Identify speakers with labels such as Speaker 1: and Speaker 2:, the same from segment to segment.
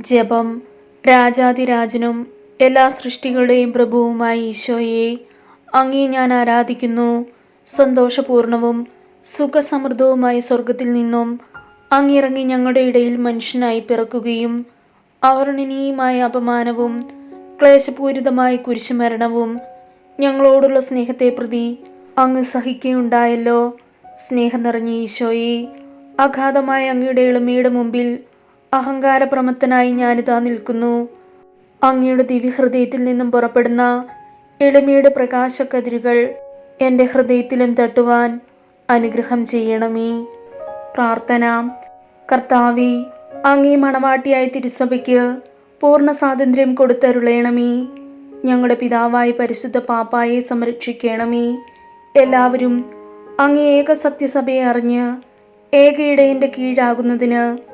Speaker 1: ജപം രാജാതിരാജനും എല്ലാ സൃഷ്ടികളുടെയും പ്രഭുവുമായ ഈശോയെ അങ്ങേ ഞാൻ ആരാധിക്കുന്നു. സന്തോഷപൂർണവും സുഖസമൃദ്ധവുമായ സ്വർഗത്തിൽ നിന്നും അങ്ങിറങ്ങി ഞങ്ങളുടെ ഇടയിൽ മനുഷ്യനായി പിറക്കുകയും അവർണനീയമായ അപമാനവും ക്ലേശപൂരിതമായ കുരിശുമരണവും ഞങ്ങളോടുള്ള സ്നേഹത്തെ പ്രതി അങ്ങ് സഹിക്കുകയുണ്ടായല്ലോ. സ്നേഹം നിറഞ്ഞ ഈശോയെ അഗാധമായ അങ്ങയുടെ എളിമയുടെ മുമ്പിൽ അഹങ്കാരപ്രമത്തനായി ഞാനിതാ നിൽക്കുന്നു. അങ്ങയുടെ ദിവ്യഹൃദയത്തിൽ നിന്നും പുറപ്പെടുന്ന എളിമയുടെ പ്രകാശക്കതിരുകൾ എന്റെ ഹൃദയത്തിലും തട്ടുവാൻ അനുഗ്രഹം ചെയ്യണമേ. പ്രാർത്ഥന. കർത്താവി അങ്ങേ മണവാട്ടിയായ തിരുസഭയ്ക്ക് പൂർണ സ്വാതന്ത്ര്യം കൊടുത്തരുളയണമേ. ഞങ്ങളുടെ പിതാവായ പരിശുദ്ധ പാപ്പായെ സംരക്ഷിക്കണമേ. എല്ലാവരും അങ്ങേ ഏക സത്യസഭയെ അറിഞ്ഞ് ഏക ഇടയന്റെ കീഴാകുന്നതിന്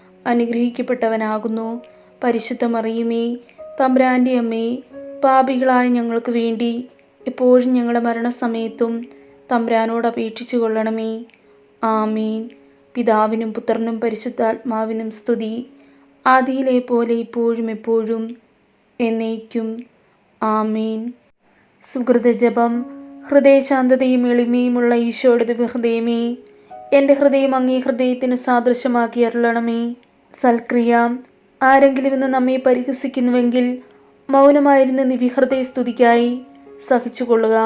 Speaker 1: അനുഗ്രഹിക്കപ്പെട്ടവനാകുന്നു. പരിശുദ്ധ മറിയുമേ തമ്പ്രാന്റെ അമ്മേ പാപികളായ ഞങ്ങൾക്ക് വേണ്ടി എപ്പോഴും ഞങ്ങളുടെ മരണസമയത്തും തമ്പ്രാനോട് അപേക്ഷിച്ചു കൊള്ളണമേ. ആമീൻ. പിതാവിനും പുത്രനും പരിശുദ്ധാത്മാവിനും സ്തുതി. ആദിയിലെ പോലെ ഇപ്പോഴും എപ്പോഴും എന്നേക്കും. ആമീൻ. സുഹൃതജപം. ഹൃദയശാന്തതയും എളിമയുമുള്ള ഈശോയുടെ ഹൃദയമേ എന്റെ ഹൃദയം അങ്ങേ ഹൃദയത്തിന് സാദൃശ്യമാക്കി അരുളണമേ. സൽക്രിയ ആരെങ്കിലും ഇന്ന് നമ്മെ പരിഹസിക്കുന്നുവെങ്കിൽ മൗനമായിരുന്ന നിവിഹൃദയ സ്തുതിക്കായി സഹിച്ചുകൊള്ളുക.